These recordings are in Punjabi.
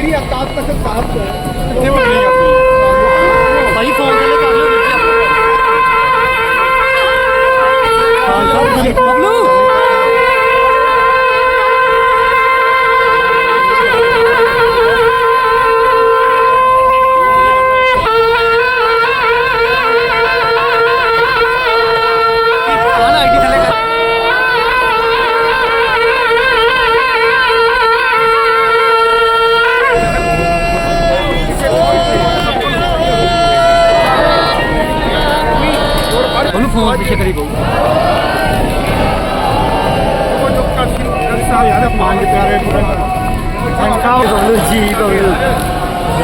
ਸ੍ਰੀ ਅਕਾਲ ਤਖਤ ਸਾਹਿਬ ਤੋਂ ਉਹਨੂੰ ਫੋਨ ਪਿੱਛੇ ਕਰੀ ਬਹੂ ਪੰਜ ਪਿਆਰੇ ਸੰਖਾ ਬਬਲੂ ਜੀ ਬਬਲੂ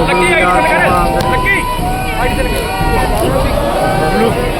ਲੱਕੀ ਆਈਡੀ ਤੇ ਕਰ ਲੱਕੀ ਤੇ ਉਹਨੂੰ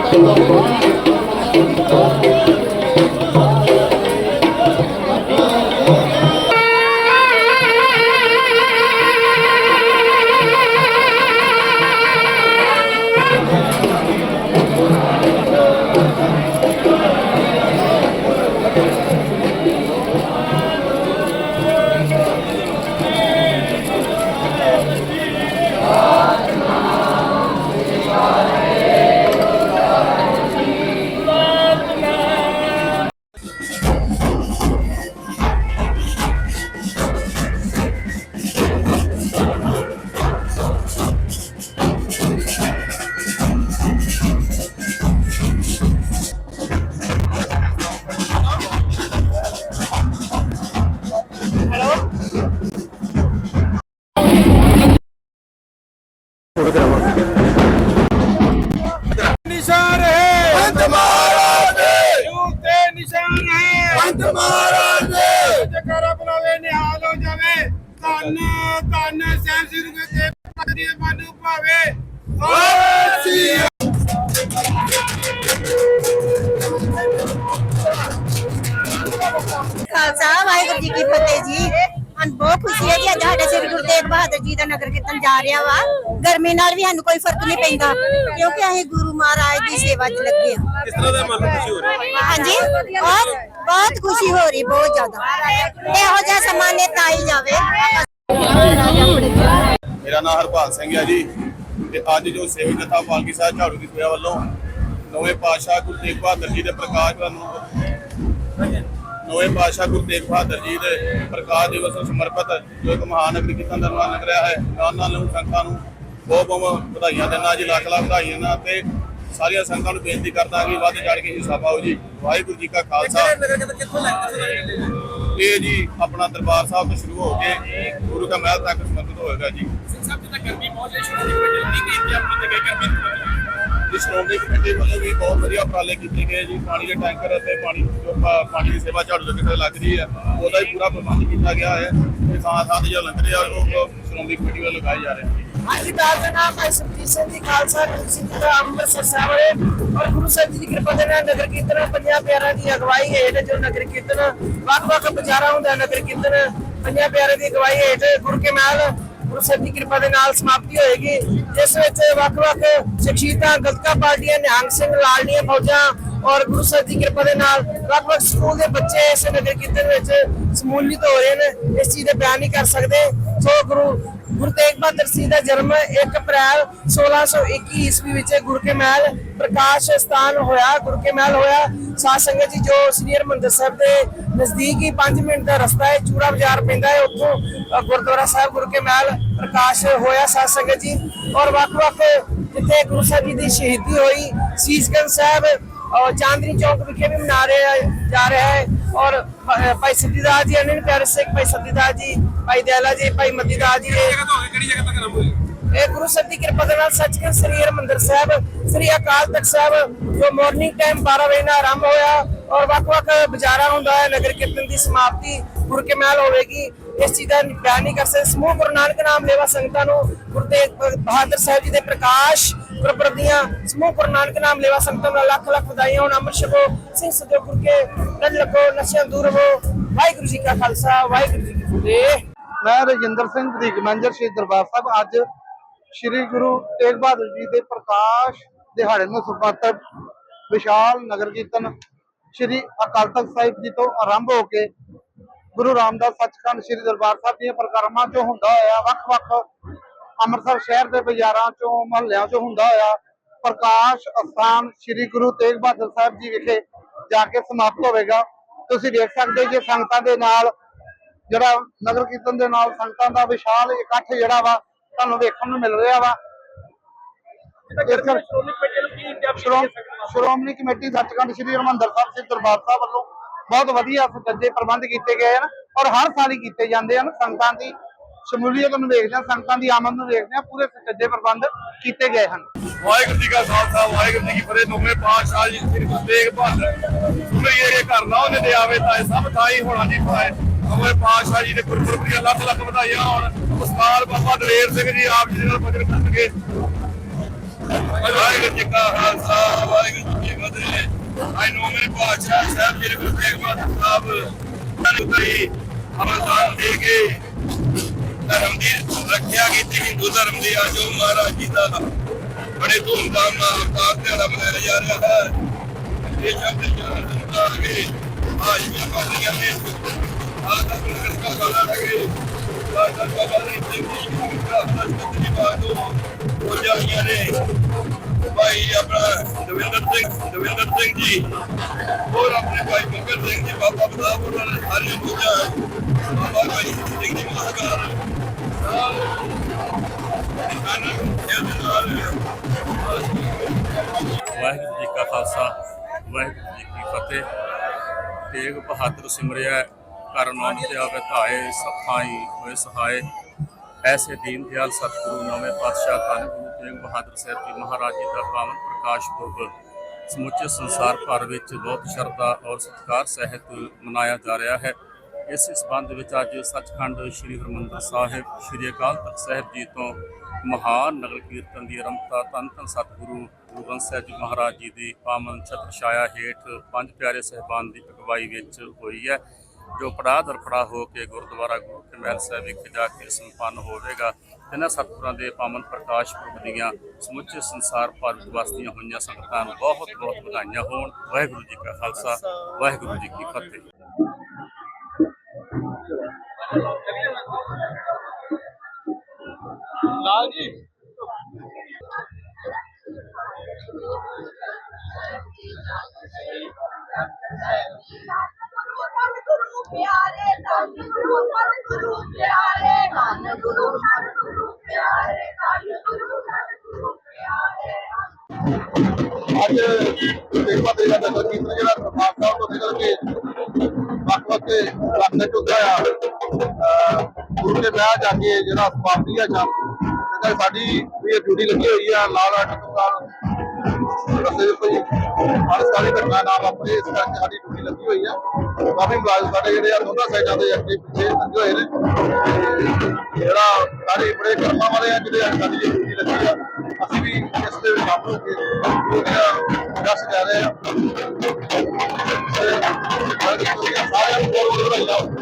Thank you. ਨਿਸ਼ਾਨ ਹੈ ਬੰਦ ਮਹਾਰਾਜ ਦੇ ਯੂਗ ਤੇ ਨਿਸ਼ਾਨ ਹੈ ਬੰਦ ਮਹਾਰਾਜ ਦੇ ਜਕਾਰਾ ਬੁਲਾਵੇ ਨਿਹਾਲ ਹੋ ਜਾਵੇ ਧੰਨ ਧੰਨ ਸਹਿਬ ਸ੍ਰੀ ਗੁਰੂ ਤੇ ਪਤਨੀ ਮਨ ਭਾਵੇ ਖਾਲਸਾ ਵਾਹਿਗੁਰੂ ਜੀ ਕੀ ਫਤਿਹ ਜੀ ਹਨ ਬਹੁਤ ਖੁਸ਼ੀ ਤੇਗ ਬਹਾਦਰ ਜੀ ਦਾ ਨਗਰ ਕੀਰਤਨ ਜਾ ਰਿਹਾ ਵਾ। ਗਰਮੀ ਨਾਲ ਵੀ ਸਾਨੂੰ ਕੋਈ ਫ਼ਰਕ ਨਹੀਂ ਪੈਂਦਾ ਕਿਉਂਕਿ ਅਸੀਂ ਗੁਰੂ ਮਹਾਰਾਜ ਦੀ ਸੇਵਾ 'ਚ ਲੱਗੇ ਆ ਕਿਸ ਤਰ੍ਹਾਂ ਦਾ ਮਨ ਖੁਸ਼ੀ ਹੋ ਰਹੀ ਹੈ? ਹਾਂਜੀ ਬਹੁਤ ਬਹੁਤ ਖੁਸ਼ੀ ਹੋ ਰਹੀ ਬਹੁਤ ਜ਼ਿਆਦਾ। ਇਹੋ ਜਿਹਾ ਸਮਾਂ ਨੇ ਤਾਈ ਜਾਵੇ। ਮੇਰਾ ਨਾਮ ਹਰਪਾਲ ਸਿੰਘ ਹੈ ਜੀ। ਤੇ ਅੱਜ ਜੋ ਸੇਵਕ ਜਥਾ ਪਾਲਕੀ ਸਾਹਿਬ ਝਾੜੂ ਦੀ ਸੇਵਾ ਵੱਲੋਂ ਨਵੇਂ ਪਾਤਸ਼ਾਹ ਗੁਰੂ ਤੇਗ ਬਹਾਦਰ ਜੀ ਦੇ ਪ੍ਰਕਾਸ਼ ਨੂੰ ਨਵੇਂ ਪਾਤਸ਼ਾਹ ਗੁਰੂ ਤੇਗ ਬਹਾਦਰ ਜੀ ਦੇ ਪ੍ਰਕਾਸ਼ ਦਿਵਸ ਨੂੰ ਸਮਰਪਿਤ ਜੋ ਇੱਕ ਮਹਾਨਗਰੀ ਕੀਰਤਨ ਦਾ ਨਿਰਮਾਣ ਰਿਹਾ ਹੈ ਉਹਨਾਂ ਨੂੰ ਸੰਗਤਾਂ ਨੂੰ ਬਹੁਤ ਬਹੁਤ ਵਧਾਈਆਂ ਦਿੰਦਾ ਜੀ ਲੱਖ ਲੱਖ ਵਧਾਈਆਂ ਨਾਲ ਤੇ ਸਾਰੀਆਂ ਸੰਗਤਾਂ ਨੂੰ ਬੇਨਤੀ ਕਰਦਾ ਕਿ ਵੱਧ ਚੜ ਕੇ ਹਿੱਸਾ ਪਾਓ ਜੀ। ਵਾਹਿਗੁਰੂ ਜੀ ਕਾ ਖਾਲਸਾ। ਇਹ ਜੀ ਆਪਣਾ ਦਰਬਾਰ ਸਾਹਿਬ ਤੋਂ ਸ਼ੁਰੂ ਹੋ ਕੇ ਗੁਰੂ ਦਾ ਮਹਿਲ ਤੱਕ ਸੰਬੰਧਿਤ ਹੋਏਗਾ ਜੀ। ਇਸ ਸ਼੍ਰੋਮਣੀ ਕਮੇਟੀ ਵੱਲੋਂ ਵੀ ਬਹੁਤ ਵਧੀਆ ਉਪਰਾਲੇ ਕੀਤੇ ਗਏ ਜੀ। ਪਾਣੀ ਦੇ ਟੈਂਕਰ ਅਤੇ ਪਾਣੀ ਪਾਣੀ ਦੀ ਸੇਵਾ ਝਾੜੂ ਦੇ ਲੱਗ ਰਹੀ ਹੈ। ਉਹਦਾ ਵੀ ਪੂਰਾ ਪ੍ਰਬੰਧ ਕੀਤਾ ਗਿਆ ਹੈ ਤੇ ਸਾਥ ਸਾਥ ਜੋ ਲੰਗਰ ਆ, ਉਹ ਸ਼੍ਰੋਮਣੀ ਕਮੇਟੀ ਵੱਲੋਂ ਲਗਾਏ ਜਾ ਰਹੇ ਨੇ। ਅੱਜ ਦਾ ਨਾਮ ਹੈ? ਸੁਖਜੀਤ ਸਿੰਘ ਜੀ, ਖਾਲਸਾ, ਗੁਰੂ ਦਾ ਅੰਮ੍ਰਿਤਸਰ ਸਾਹਿਬ ਔਰ ਗੁਰੂ ਸਾਹਿਬ ਜੀ ਦੀ ਕਿਰਪਾ ਦੇ ਨਾਲ ਨਗਰ ਕੀਰਤਨ, ਪੰਜਾਂ ਪਿਆਰਿਆਂ ਦੀ ਅਗਵਾਈ ਹੇਠ ਜੋ ਨਗਰ ਕੀਰਤਨ, ਵੱਖ-ਵੱਖ ਬਾਜ਼ਾਰਾਂ ਹੁੰਦਾ ਨਗਰ ਕੀਰਤਨ, ਪੰਜਾਂ ਪਿਆਰਿਆਂ ਦੀ ਅਗਵਾਈ ਹੇਠ ਗੁਰੂ ਕੇ ਮਹਿਲ ਗੁਰੂ ਸਾਹਿਬ ਦੀ ਕਿਰਪਾ ਦੇ ਨਾਲ ਸਮਾਪਤੀ ਹੋਏਗੀ, ਜਿਸ ਵਿੱਚ ਵੱਖ-ਵੱਖ ਸ਼ਖਸੀਅਤਾਂ ਗਤਕਾ ਪਾਰਟੀਆਂ, ਨਿਹੰਗ ਸਿੰਘ ਲਾਲਨੀਆਂ ਫੌਜਾਂ ਔਰ ਗੁਰੂ ਸਾਹਿਬ ਦੀ ਕਿਰਪਾ ਦੇ ਨਾਲ ਵੱਖ-ਵੱਖ ਸਕੂਲ ਦੇ ਬੱਚੇ ਇਸ ਨਗਰ ਕੀਰਤਨ ਵਿੱਚ ਸਮੂਲੀਤ ਹੋ ਰਹੇ ਨੇ, ਇਸ ਚੀਜ਼ ਦੇ ਬਿਆਨ ਨਹੀਂ ਕਰ ਸਕਦੇ। ਸੋ ਗੁਰੂ ਗੁਰੂ ਤੇਗ ਬਹਾਦਰ ਜੀ ਦਾ ਜਨਮ 1 ਅਪ੍ਰੈਲ 1621 ਈਸਵੀ ਵਿੱਚ ਗੁਰੂ ਕੇ ਮਹਿਲ ਪ੍ਰਕਾਸ਼ ਸਥਾਨ ਹੋਇਆ, ਗੁਰੂ ਕੇ ਮਹਿਲ ਹੋਇਆ। ਸਾਧ ਸੰਗਤ ਜੀ ਜੋ ਸ੍ਰੀ ਹਰਿਮੰਦਰ ਸਾਹਿਬ ਦੇ ਨਜ਼ਦੀਕ ਹੀ 5 ਮਿੰਟ ਦਾ ਰਸਤਾ ਹੈ, ਚੂੜਾ ਬਾਜ਼ਾਰ ਪੈਂਦਾ ਹੈ, ਉੱਥੋਂ ਗੁਰਦੁਆਰਾ ਸਾਹਿਬ, ਗੁਰੂ ਕੇ ਮਹਿਲ ਪ੍ਰਕਾਸ਼ ਹੋਇਆ ਸਾਧ ਸੰਗਤ ਜੀ। ਔਰ ਵੱਖ-ਵੱਖ ਜਿੱਥੇ ਗੁਰੂ ਸਾਹਿਬ ਜੀ ਦੀ ਸ਼ਹੀਦੀ ਹੋਈ, ਸੀਸਗੰਜ ਸਾਹਿਬ ਔਰ ਚਾਂਦਨੀ ਚੌਕ ਵਿਖੇ ਵੀ ਮਨਾ ਰਿਹਾ ਜਾ ਰਿਹਾ ਹੈ। ਔਰ ਭ- ਭਾਈ ਸਿੱਧੀਦਾਸ ਜੀ ਅਨੰਦ ਪਿਆਰੇ ਸਿੰਘ ਭਾਈ ਸਿੱਧੀਦਾਸ ਜੀ ਭਾਈ ਦਇਆਲਾ ਜੀ ਭਾਈ ਮੱਦੀਦਾਸ ਜੀ ਇਹ ਕਿਹੜੀ ਜਗ੍ਹਾ ਤੱਕ ਨਾ ਬੋਲੀ ਇਹ ਗੁਰੂ ਸਾਹਿਬ ਦੀ ਕਿਰਪਾ ਦੇ ਨਾਲ ਸੱਚਖੰਡ ਸ੍ਰੀ ਹਰਿਮੰਦਰ ਸਾਹਿਬ ਸ੍ਰੀ ਅਕਾਲ ਤਖਤ ਸਾਹਿਬ ਜੋ ਮਾਰਨਿੰਗ ਟਾਈਮ 12 ਵਜੇ ਨਾਲ ਆਰੰਭ ਹੋਇਆ ਔਰ ਵੱਖ-ਵੱਖ ਬਾਜ਼ਾਰਾਂ ਹੁੰਦਾ ਹੈ ਨਗਰ ਕੀਰਤਨ ਦੀ ਸਮਾਪਤੀ ਗੁਰੂ ਕੇ ਮਹਿਲ ਹੋਵੇਗੀ। ਇਸ ਚੀਜ਼ ਦਾ ਬਿਆਨ ਨਹੀਂ ਕਰ ਸਕਦੇ। ਸਮੂਹ ਗੁਰੂ ਨਾਨਕ ਨਾਮ ਲੈਵਾ ਸੰਗਤਾਂ ਨੂੰ ਗੁਰੂ ਤੇਗ ਬਹਾਦਰ ਸਾਹਿਬ ਜੀ ਦੇ ਪ੍ਰਕਾਸ਼ ਗੁਰਪੁਰਬ ਦੀਆਂ ਸਮੂਹ ਗੁਰੂ ਨਾਨਕ ਨਾਮ ਲੈਵਾ ਸੰਗਤਾਂ ਨੂੰ ਲੱਖ ਲੱਖ ਵਧਾਈਆਂ। ਹੋਣ ਅੰਮ੍ਰਿਤ ਛਕੋ, ਸਿੰਘ ਸਜੋ ਗੁਰ ਕੇ ਲੱਗੋ, ਨਸ਼ਿਆਂ ਦੂਰ ਹੋ ਵਾਹਿਗੁਰੂ ਜੀ ਕਾ ਖਾਲਸਾ, ਵਾਹਿਗੁਰੂ ਜੀ ਕੀ ਫਤਿਹ। ਮੈਂ ਰਜਿੰਦਰ ਸਿੰਘ, ਵਧੀਕ ਮੈਨੇਜਰ ਸ਼੍ਰੀ ਦਰਬਾਰ ਸਾਹਿਬ। ਅੱਜ ਸ਼੍ਰੀ ਗੁਰੂ ਤੇਗ ਬਹਾਦਰ ਜੀ ਦੇ ਪ੍ਰਕਾਸ਼ ਦਿਹਾੜੇ ਨੂੰ ਸਮਰਪਿਤ ਵਿਸ਼ਾਲ ਨਗਰ ਕੀਰਤਨ ਸ਼੍ਰੀ ਅਕਾਲ ਤਖਤ ਸਾਹਿਬ ਜੀ ਤੋਂ ਆਰੰਭ ਹੋ ਕੇ ਗੁਰੂ ਰਾਮਦਾਸ ਸੱਚਖੰਡ ਸ਼੍ਰੀ ਦਰਬਾਰ ਸਾਹਿਬ ਦੀਆਂ ਪ੍ਰਕਰਮਾਂ ਚੋਂ ਹੁੰਦਾ ਹੋਇਆ ਵੱਖ-ਵੱਖ ਅੰਮ੍ਰਿਤਸਰ ਸ਼ਹਿਰ ਦੇ ਬਾਜ਼ਾਰਾਂ ਚੋਂ, ਮਹੱਲਿਆਂ ਚੋਂ ਹੁੰਦਾ ਹੋਇਆ ਪ੍ਰਕਾਸ਼ ਅਸਥਾਨ ਸ਼੍ਰੀ ਗੁਰੂ ਤੇਗ ਬਹਾਦਰ ਸਾਹਿਬ ਜੀ ਵਿਖੇ ਜਾ ਕੇ ਸਮਾਪਤ ਹੋਵੇਗਾ। ਤੁਸੀਂ ਦੇਖ ਸਕਦੇ ਜੇ ਸੰਗਤਾਂ ਦੇ ਨਾਲ, ਜਿਹੜਾ ਨਗਰ ਕੀਰਤਨ ਦੇ ਨਾਲ ਸੰਗਤਾਂ ਦਾ ਵਿਸ਼ਾਲ ਇਕੱਠ ਜਿਹੜਾ ਵਾ, ਤੁਹਾਨੂੰ ਵੇਖਣ ਨੂੰ ਮਿਲ ਰਿਹਾ ਵਾ। ਸ਼੍ਰੋਮਣੀ ਕਮੇਟੀ ਸੱਚਖੰਡ ਸ੍ਰੀ ਹਰਿਮੰਦਰ ਸਾਹਿਬ, ਸ੍ਰੀ ਦਰਬਾਰ ਸਾਹਿਬ ਵੱਲੋਂ ਬਹੁਤ ਵਧੀਆ ਸੁਚੱਜੇ ਪ੍ਰਬੰਧ ਕੀਤੇ ਗਏ ਹਨ ਔਰ ਹਰ ਸਾਲ ਹੀ ਕੀਤੇ ਜਾਂਦੇ ਹਨ ਸੰਗਤਾਂ ਦੀ ਸ਼ਮੂਲੀਅਤ ਨੂੰ ਵੇਖਦੇ ਹਾਂ, ਸੰਗਤਾਂ ਦੀ ਆਮਦ ਨੂੰ ਵੇਖਦੇ ਹਾਂ, ਪੂਰੇ ਸੁਚੱਜੇ ਪ੍ਰਬੰਧ ਕੀਤੇ ਗਏ ਹਨ। ਵਾਹਿਗੁਰੂ ਜੀ ਕਾ ਖਾਲਸਾ, ਵਾਹਿਗੁਰੂ ਜੀ ਕੀ ਫਤਿਹ, ਨੌਵੇਂ ਪਾਤਸ਼ਾਹ ਜੀ ਸ੍ਰੀ ਗੁਰੂ ਤੇਗ ਬਹਾਦਰ। ਸੁਣੀਏ ਇਹ ਘਰ ਨਾ ਉਹਨੇ ਦੇ ਆਵੇ ਤਾਂ ਸਭ ਥਾਈ ਹੋਣਾ ਜੀ ਪਾਏ। ਨੌਵੇਂ ਪਾਤਸ਼ਾਹ ਜੀ ਦੇ ਗੁਰਪੁਰਬ ਦੀਆਂ ਲੱਖ ਲੱਖ ਵਧਾਈਆਂ ਹੋਣ। ਉਸਤਾਦ ਬਾਬਾ ਦਲੇਰ ਸਿੰਘ ਜੀ ਆਪ ਜੀ ਨਾਲ ਭਜਨ ਕਰਨਗੇ। ਵਾਹਿਗੁਰੂ ਜੀ ਕਾ ਖਾਲਸਾ, ਵਾਹਿਗੁਰੂ ਜੀ ਕੀ ਫਤਿਹ। ਆਈ ਨੌਵੇਂ ਪਾਤਸ਼ਾਹ ਸਾਹਿਬ ਜੀ ਗੁਰੂ ਤੇਗ ਬਹਾਦਰ ਸਾਹਿਬ, ਸਾਨੂੰ ਕਈ ਅਮਰਦਾਨ ਦੇ ਕੇ ਧਰਮ ਦੀ ਰੱਖਿਆ ਕੀਤੀ ਹਿੰਦੂ ਧਰਮ ਦੀ ਅੱਜ ਉਹ ਮਹਾਰਾਜ ਜੀ ਦਾ ਬੜੇ ਧੂਮਧਾਮ ਨਾਲ ਅਵਤਾਰ ਦਿਹਾੜਾ ਮਨਾਇਆ ਜਾ ਰਿਹਾ ਹੈ ਇਹ ਸ਼ਬਦ ਜਾਣ ਦਿੰਦਾ ਹੈ ਅੱਜ ਵੀ ਕਾਲੀਆਂ ਨੇ ਆਹ ਦਾ ਪ੍ਰਗਟ ਕਾ ਗਾਣਾ ਲਗੇ ਆਹ ਦਾ ਬਾਬਾ ਨੇ ਤੇ ਕੀ ਦਾ ਹਸਤ ਦੀ ਬਾਤੋਂ ਹੋ ਜਾਈਆਂ ਨੇ ਭਾਈ ਆਪਣਾ ਦਵਿੰਦਰ ਸਿੰਘ ਦਵਿੰਦਰ ਸਿੰਘ ਜੀ ਹੋਰ ਆਪਣੇ ਭਾਈ ਮਕਰ ਸਿੰਘ ਜੀ ਬਾਬਾ ਬਦਾਬ ਉਹਨਾਂ ਨੇ ਸਾਰੀਆਂ ਪੂਜਾ ਬਾਬਾ ਭਾਈ ਸਿੰਘ ਜੀ ਮਹਾਰਾਜ ਵਾਹਿਗੁਰੂ ਜੀ ਕਾ ਖਾਲਸਾ, ਵਾਹਿਗੁਰੂ ਜੀ ਕੀ ਫਤਿਹ। ਤੇਗ ਬਹਾਦਰ ਸਿਮਰਿਆ ਕਰ ਨਾਮ ਤੇ ਆਵੇ ਧਾਏ ਸਫ਼ਾਈ ਹੋਏ ਸਹਾਏ। ਐਸੇ ਦੀਨ ਦਿਆਲ ਸਤਿਗੁਰੂ, ਨਵੇਂ ਪਾਤਸ਼ਾਹ ਧੰਨ ਗੁਰੂ ਤੇਗ ਬਹਾਦਰ ਸਾਹਿਬ ਜੀ ਮਹਾਰਾਜ ਜੀ ਦਾ ਪਾਵਨ ਪ੍ਰਕਾਸ਼ ਪੁਰਬ। ਸਮੁੱਚੇ ਸੰਸਾਰ ਭਰ ਵਿੱਚ ਬਹੁਤ ਸ਼ਰਧਾ ਔਰ ਸਤਿਕਾਰ ਸਹਿਤ ਮਨਾਇਆ ਜਾ ਰਿਹਾ ਹੈ। ਇਸ ਸੰਬੰਧ ਵਿੱਚ ਅੱਜ ਸੱਚਖੰਡ ਸ੍ਰੀ ਹਰਿਮੰਦਰ ਸਾਹਿਬ, ਸ੍ਰੀ ਅਕਾਲ ਤਖਤ ਸਾਹਿਬ ਜੀ ਤੋਂ ਮਹਾਨ ਨਗਰ ਕੀਰਤਨ ਦੀ ਆਰੰਭਤਾ ਧੰਨ ਧੰਨ ਸਤਿਗੁਰੂ ਗੁਰੂ ਗ੍ਰੰਥ ਸਾਹਿਬ ਜੀ ਮਹਾਰਾਜ ਜੀ ਦੀ ਪਾਵਨ ਛਤਰ ਛਾਇਆ ਹੇਠ ਪੰਜ ਪਿਆਰੇ ਸਹਿਬਾਨ ਦੀ ਅਗਵਾਈ ਵਿੱਚ ਹੋਈ ਹੈ, ਜੋ ਪੜਾਅ ਦਰ ਪੜਾਅ ਹੋ ਕੇ ਗੁਰਦੁਆਰਾ ਗੁਰੂ ਕੇ ਸਾਹਿਬ ਵਿਖੇ ਜਾ ਕੇ ਸੰਪੰਨ ਹੋਵੇਗਾ। ਇਹਨਾਂ ਸਤਿਗੁਰਾਂ ਦੇ ਪਾਵਨ ਪ੍ਰਕਾਸ਼ ਪੁਰਬ ਦੀਆਂ ਸਮੁੱਚੇ ਸੰਸਾਰ ਭਰ ਵਿੱਚ ਵਸਦੀਆਂ ਹੋਈਆਂ ਸੰਗਤਾਂ ਨੂੰ ਬਹੁਤ ਬਹੁਤ ਵਧਾਈਆਂ ਹੋਣ। ਵਾਹਿਗੁਰੂ ਜੀ ਕਾ ਖਾਲਸਾ, ਵਾਹਿਗੁਰੂ ਜੀ ਕੀ ਫਤਿਹ। ਗੁਰੂ ਪਿਆਰੇ ਅੱਜ ਤੇਗ ਬਹਾਦਰ ਜੀ ਦਾ ਨਗਰ ਕੀਰਤਨ ਜਿਹੜਾ ਦਰਬਾਰ ਸਾਹਿਬ ਤੋਂ ਨਿਕਲ ਕੇ ਵੱਖ-ਵੱਖ ਇਲਾਕੇ ਚ ਹੁੰਦਾ ਆ ਅਹ ਗੁਰੂ ਜਾ ਕੇ ਜਿਹੜਾ ਸਮਾਪਤੀ ਆ ਸ਼ਾਮ ਤੇ ਸਾਡੀ ਵੀ ਡਿਊਟੀ ਲੱਗੀ ਹੋਈ ਆ, ਲਾਲ ਆਰਟ ਤੋਂ ਨਾਲ ਰਸਤੇ ਕੋਈ ਹਰ ਸਾਰੀ ਘਟਨਾ ਨਾ ਵਾਪਰੇ ਇਸ ਕਰਕੇ ਸਾਡੀ ਡਿਊਟੀ ਲੱਗੀ ਹੋਈ ਆ। ਕਾਫੀ ਮੁਲਾਜ਼ਮ ਸਾਡੇ ਜਿਹੜੇ ਆ, ਦੋਨਾਂ ਸਾਈਡਾਂ ਦੇ ਅੱਗੇ ਪਿੱਛੇ ਲੱਗੇ ਹੋਏ ਨੇ। ਜਿਹੜਾ ਸਾਰੇ ਬੜੇ ਕਰਮਾਂ ਵਾਲੇ ਆ ਜਿਹੜੇ ਅੱਜ ਸਾਡੀ ਡਿਊਟੀ ਲੱਗੀ ਆ, ਅਸੀਂ ਵੀ ਇਸ ਦੇ ਵਿੱਚ ਸ਼ਾਮਲ ਕੇ ਉਹਦਾ ਜਸ ਕਰ ਰਹੇ ਆ। ਸਾਰਿਆਂ ਨੂੰ ਬਹੁਤ ਬਹੁਤ ਵਧਾਈਆਂ।